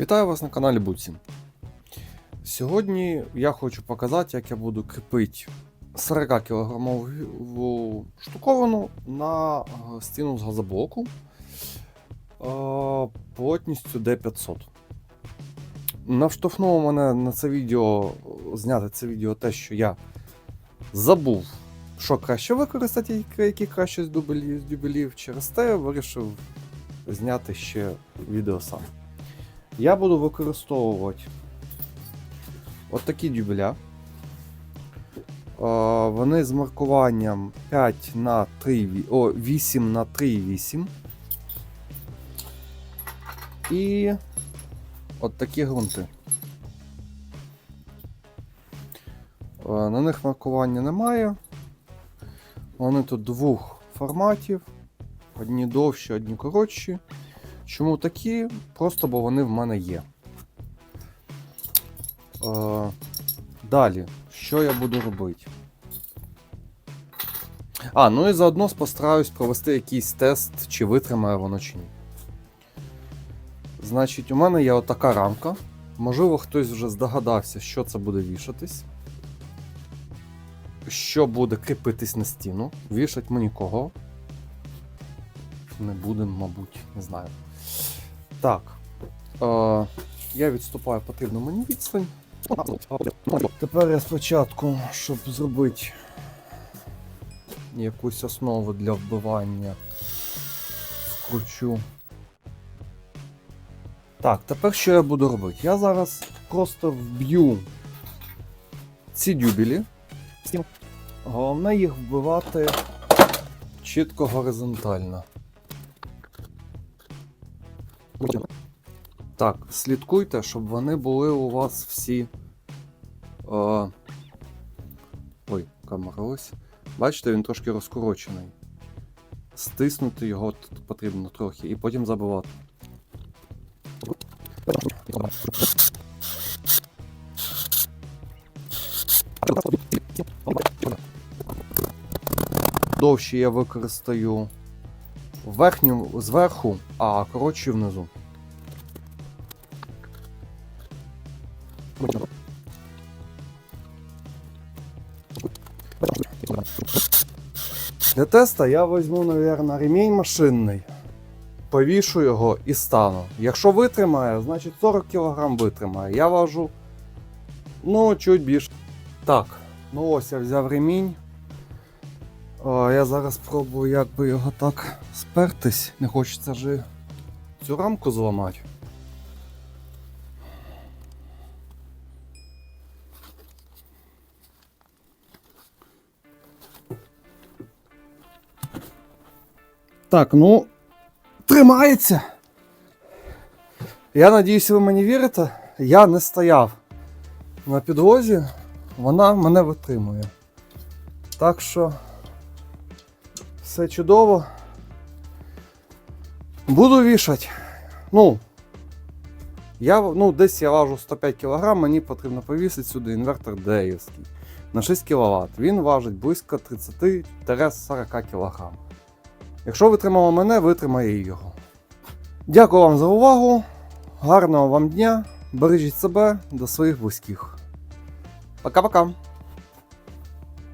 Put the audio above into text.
Вітаю вас на каналі Буці. Сьогодні я хочу показати, як я буду кріпити 40 кілограмову штуковину на е, стіну з газоблоку е, плотністю D500. Навштовхнуло мене на це відео зняти це відео те, що я забув, що краще використати, які краще з дюбелів. Через те вирішив зняти ще відео сам. Я буду використовувати от такі дюбеля. Вони з маркуванням 5 на 3, ві- о, 8 на 3,8. І от такі ґрунти. Е, На них маркування немає. Вони тут двох форматів. Одні довші, одні коротші. Чому такі? Просто бо вони в мене є. Е, далі, що я буду робити? А, ну і заодно постараюсь провести якийсь тест, чи витримає воно чи ні. Значить, у мене є отака рамка. Можливо, хтось вже здогадався, що це буде вішатись. Що буде кріпитись на стіну. Вішать ми нікого. Не будемо, мабуть, не знаю. Так. Е, я відступаю потрібну мені відстань. Тепер я спочатку, щоб зробити якусь основу для вбивання, вкручу. Так, тепер що я буду робити? Я зараз просто вб'ю ці дюбелі. Головне їх вбивати чітко горизонтально. Так, слідкуйте, щоб вони були у вас всі. Е... Ой, камера ось. Бачите, він трошки розкорочений. Стиснути його потрібно трохи і потім забивати. Довші я використаю верхню зверху, а коротші внизу. Для теста я візьму, мабуть, ремінь машинний, повішу його і стану. Якщо витримає, значить 40 кг витримає. Я важу ну, чуть більше. Так, ну ось я взяв ремінь. Я зараз спробую як би його так спертись. Не хочеться ж цю рамку зламати. Так, ну, тримається. Я надіюсь, ви мені вірите. Я не стояв на підлозі, вона мене витримує. Так що все чудово. Буду вішати. Ну, я, ну, десь я важу 105 кг, мені потрібно повісити сюди інвертор Деївський на 6 кВт. Він важить близько 30-40 кг. Якщо витримало мене, витримає і його. Дякую вам за увагу. Гарного вам дня. Бережіть себе до своїх близьких. Пока-пока.